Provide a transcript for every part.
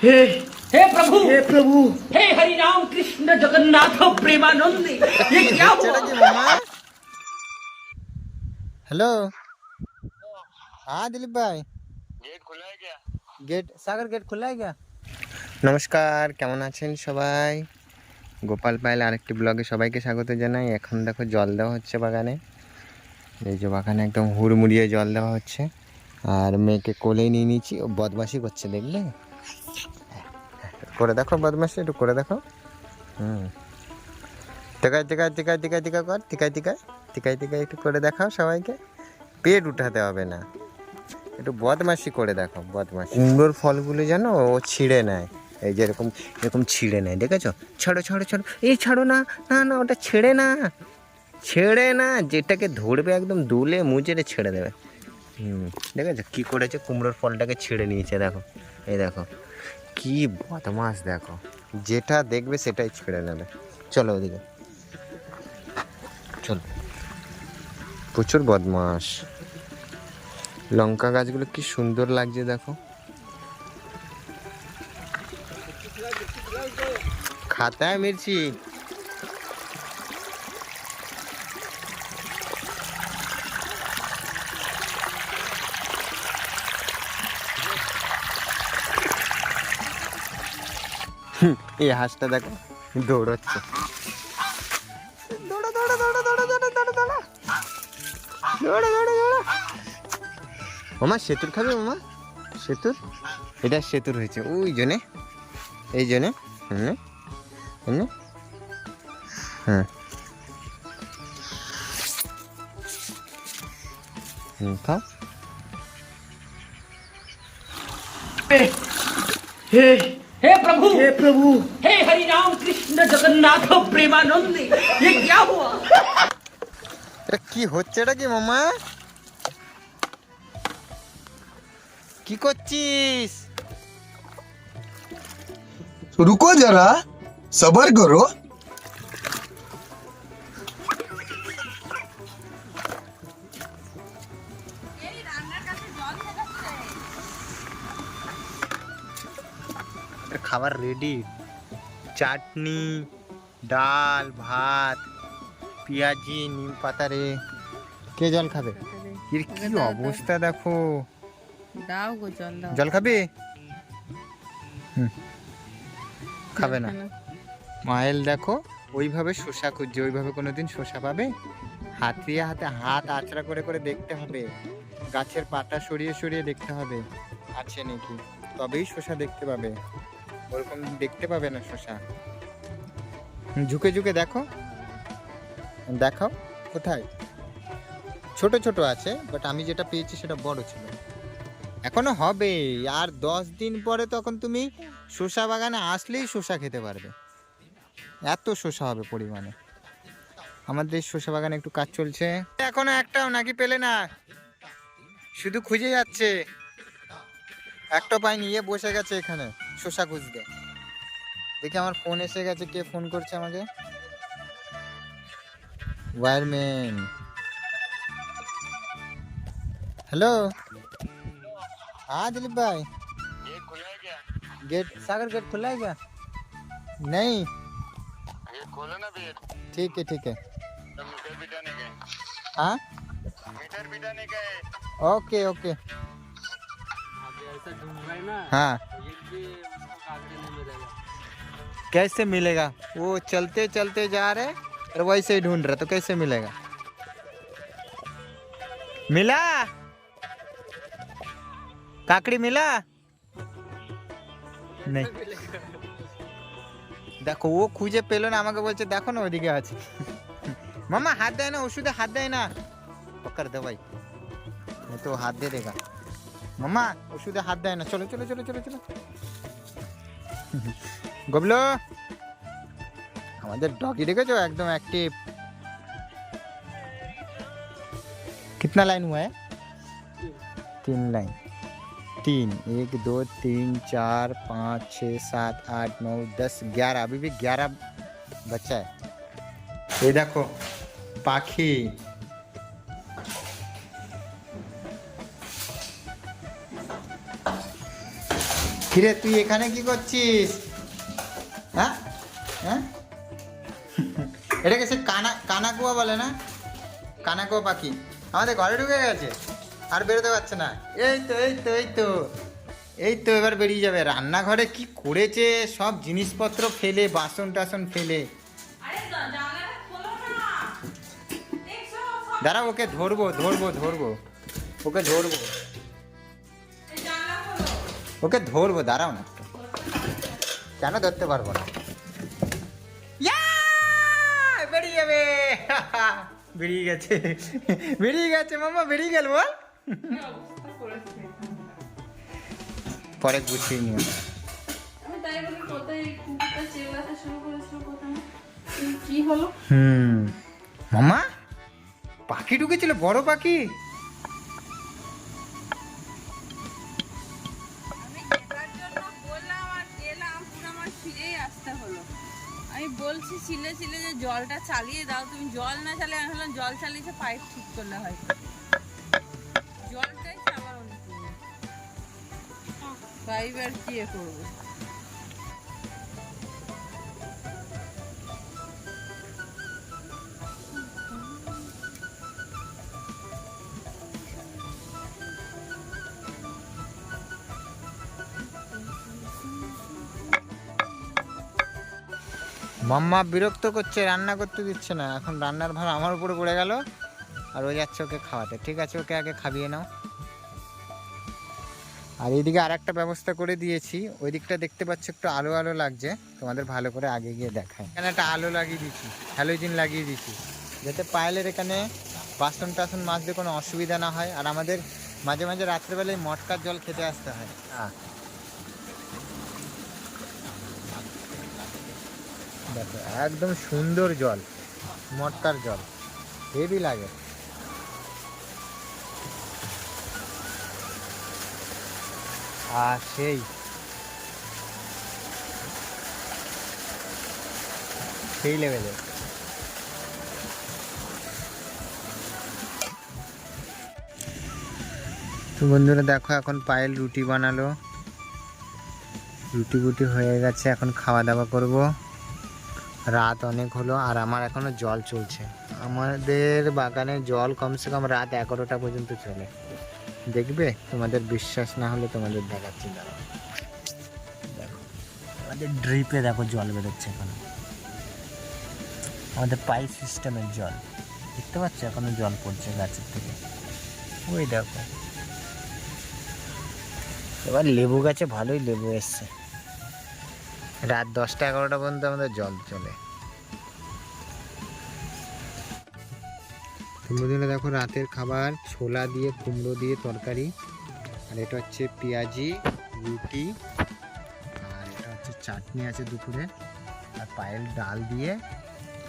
हे हे प्रभु हे प्रभु हे हरि राम कृष्ण जगन्नाथ प्रेमानंद ये क्या हुआ কি মামা হ্যালো हाँ दिलीप भाई गेट खुला है क्या গেট সাগর গেট খোলা है क्या নমস্কার কেমন আছেন সবাই গোপাল পাইল আরেকটি ব্লগে সবাইকে স্বাগত জানাই এখন দেখো জল দেওয়া হচ্ছে বাগানে এই যে বাগানে একদম হুড়মুড়িয়ে জল দেওয়া হচ্ছে আর মেয়েকে কোলে নিয়ে নিয়েছি ও বদমাশি করছে দেখলে করে দেখো বদমাশি, একটু করে দেখো। হুম। টিকায় টিকায় টিকায় টিকায় টিকা কর, টিকায় টিকায় টিকায় টিকায় একটু করে দেখাও সবাইকে। পেট উঠাতে হবে না। একটু বদমাশি করে দেখো, বদমাশি। কুমড়োর ফলগুলো জানো ও ছিঁড়ে নেয়। এই যে এরকম ছিঁড়ে নেয়, দেখেছ? ছাড়ো ছাড়ো ছাড়ো। এই ছাড়ো না না না, ওটা ছেড়ে না। ছেড়ে না, যেটাকে ধরবে একদম দুলে মুচড়ে ছেড়ে দেবে। হুম, দেখেছ? কী করেছে? কুমড়োর ফলটাকে ছিঁড়ে নিয়েছে, দেখো। এই দেখো, কি বদমাস দেখো। যেটা দেখবে সেটাই ছেড়ে নেবে। চলো ওদিকে চলো। প্রচুর বদমাস লঙ্কা গাছগুলো কি সুন্দর লাগছে দেখো। খাতায় মির্চি এই হাঁসটা দেখো দৌড়চ্ছে। দৌড়া দৌড়া দৌড়া দৌড়া দৌড়া দৌড়া দৌড়া। দৌড়া দৌড়া দৌড়া। মামা সেতুর খাবে মামা সেতুর? এটা সেতুর হয়েছে। ওই জনে এই জনে হুম হুম হ্যাঁ হুম খাও हे हे प्रभु हे प्रभु हे हरि राम कृष्ण जगन्नाथ प्रेमानंद ये क्या हुआ এটা কি হচ্ছে এটা কি মামা কি করছিস रुको जरा सबर करो এর খাবার রেডি চাটনি ডাল ভাত পেঁয়াজি নিম পাতা রে। কে জল খাবে? এর কি অবস্থা দেখো। দাও গো জল দাও। জল খাবে। খাবে না। মায়েল দেখো ওইভাবে শসা খুঁজছে ওইভাবে কোনোদিন শসা পাবে? হাত দিয়ে হাতে হাত আঁচড়া করে করে দেখতে হবে। গাছের পাতা সরিয়ে সরিয়ে দেখতে হবে। আছে নাকি? তবেই শসা দেখতে পাবে। ওরকম দেখতে পাবে না হুম, ঝুঁকে ঝুঁকে দেখো। দেখাও কোথায়? ছোট ছোট আছে বাট আমি যেটা পেয়েছি সেটা বড় ছিল। এখনও হবে আর দশ দিন পরে তখন তুমি শসা বাগানে আসলেই শসা খেতে পারবে। এত শসা হবে পরিমাণে। আমাদের শসা বাগানে একটু কাজ চলছে। এখনও একটাও নাকি পেলে না। শুধু খুঁজে যাচ্ছে। একটা পাইনি ইয়ে বসে গেছে এখানে। শসা খুঁজতে দেখি আমার ফোন এসে গেছে কে ফোন করছে আমাকে ওয়ারম্যান হ্যালো हाँ दिलीप भाई गेट खुला है क्या गेट सागर गेट खुला है क्या नहीं गेट खोलो ना भैया ठीक है ठीक है तो मीटर बिठाने गए हाँ मीटर बिठाने गए ओके ओके हाँ कैसे मिलेगा वो चलते चलते जा रहे और वैसे ही ढूंढ रहा तो कैसे मिलेगा मिला কাকড়ি মিলা নেই দেখো ও খুঁজে পেলো না আমাকে বলছে দেখো না ওইদিকে আছে মামা হাত দেয় না ওষুধে হাত দেয় না পকড় দে ভাই ও তো হাত দিয়ে দেগা মামা ওষুধে হাত দেয় না চলো চলো চলো চলো চলো গবলো আমাদের ডগি দেখেছো একদম অ্যাক্টিভ कितना लाइन हुआ है तीन लाइन तीन एक दो तीन चार पाँच छः सात आठ नौ दस ग्यारह अभी भी ग्यारह बच्चा है ये देखो पाखी কিরে তুই এখানে কি করছিস? হ্যাঁ? হ্যাঁ? এটাকে সে কানা কানাকুয়া বলে না? কানাকুয়া পাখি। আমাদের ঘরে ঢুকে গেছে আর বেরোতে পারছে না। এই তো এই তো এই তো। এই তো এবার বেরিয়ে যাবে। রান্নাঘরে কি করেছে? সব জিনিসপত্র ফেলে বাসন টাসন ফেলে। দাঁড়া ওকে ধরবো ধরবো ধরবো। ওকে ধরবো। ওকে ধরবো দাঁড়াও না কেন ধরতে পারব না? বেরিয়ে যাবে। বেরিয়ে গেছে। বেরিয়ে গেছে মামা বেরিয়ে গেল বল। পরে গুছিয়ে নিও। হুম। মামা পাখি ঢুকেছিল বড় পাখি? বলছি ছিলে ছিলে যে জলটা চালিয়ে দাও তুমি জল না চালিয়ে আমি ভাবলাম জল চালিয়েছে পাইপ ঠিক করলে হয়। জলটাই চালাও তুমি। পাইপ আর কি করব? মাম্মা বিরক্ত করছে, রান্না করতে দিচ্ছে না। এখন রান্নার ভার আমার উপরে পড়ে গেল, আর ও যাচ্ছে ওকে খাওয়াতে। ঠিক আছে, ওকে আগে খাবিয়ে নাও। আর এইদিকে আর একটা ব্যবস্থা করে দিয়েছি। ওই দিকটা দেখতে পাচ্ছ একটু আলো আলো লাগছে। তোমাদের ভালো করে আগে গিয়ে দেখায় এখানে একটা আলো লাগিয়ে দিয়েছি, হ্যালোজিন লাগিয়ে দিয়েছি। যাতে পায়েলের এখানে বাসন টাসন মাজতে কোনো অসুবিধা না হয়। আর আমাদের মাঝে মাঝে রাত্রেবেলায় মটকার জল খেতে আসতে হয়। দেখো, একদম সুন্দর জল, মটকার জল, হেভি লাগে। আর সেই সেই লেভেলের তো বন্ধুরা দেখো, এখন পায়েল রুটি বানালো। রুটি বুটি হয়ে গেছে, এখন খাওয়া দাওয়া করব। রাত অনেক হলো আর আমার এখনও জল চলছে। আমাদের বাগানে জল কমসে কম রাত এগারোটা পর্যন্ত চলে। দেখবে? তোমাদের বিশ্বাস না হলে তোমাদের দেখাচ্ছি, দাঁড়াও। দেখো, আমাদের ড্রিপে দেখো জল বেরোচ্ছে এখন। আমাদের পাইপ সিস্টেমের জল। দেখতে পাচ্ছ? এখনও জল পড়ছে গাছের থেকে। ওই দেখো। এবার লেবু গাছে ভালোই লেবু এসছে। রাত দশটা এগারোটা পর্যন্ত আমাদের জল চলে। বন্ধুরা দেখো রাতের খাবার, ছোলা দিয়ে, কুমড়ো দিয়ে তরকারি, আর এটা হচ্ছে পেঁয়াজি, রুটি, আর এটা হচ্ছে চাটনি আছে দুপুরে, আর পায়েল ডাল দিয়ে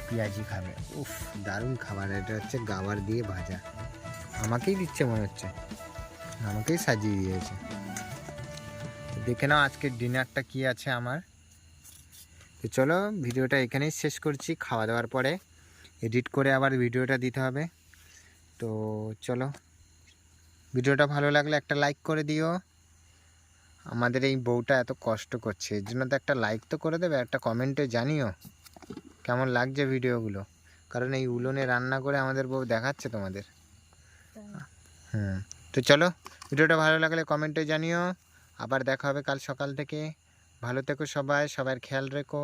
পেঁয়াজি খাবে। উফ, দারুণ খাবার এটা হচ্ছে গাবার দিয়ে ভাজা। আমাকেই দিচ্ছে মনে হচ্ছে। আমাকেই সাজিয়ে দিয়েছে। দেখে নাও আজকের ডিনারটা কি আছে আমার। তো চলো ভিডিওটা এখানেই শেষ করছি, খাওয়া দাওয়ার পরে এডিট করে আবার ভিডিওটা দিতে হবে। তো চলো, ভিডিওটা ভালো লাগলে একটা লাইক করে দিও। আমাদের এই বউটা এত কষ্ট করছে, এর জন্য তো একটা লাইক তো করে দেবে, একটা কমেন্টে জানিও কেমন লাগছে ভিডিওগুলো। কারণ এই উলোনে রান্না করে আমাদের বউ দেখাচ্ছে তোমাদের। হুম, তো চলো, ভিডিওটা ভালো লাগলে কমেন্টে জানিও। আবার দেখা হবে কাল সকাল থেকে। ভালো থেকো সবাই সবার খেয়াল রেখো।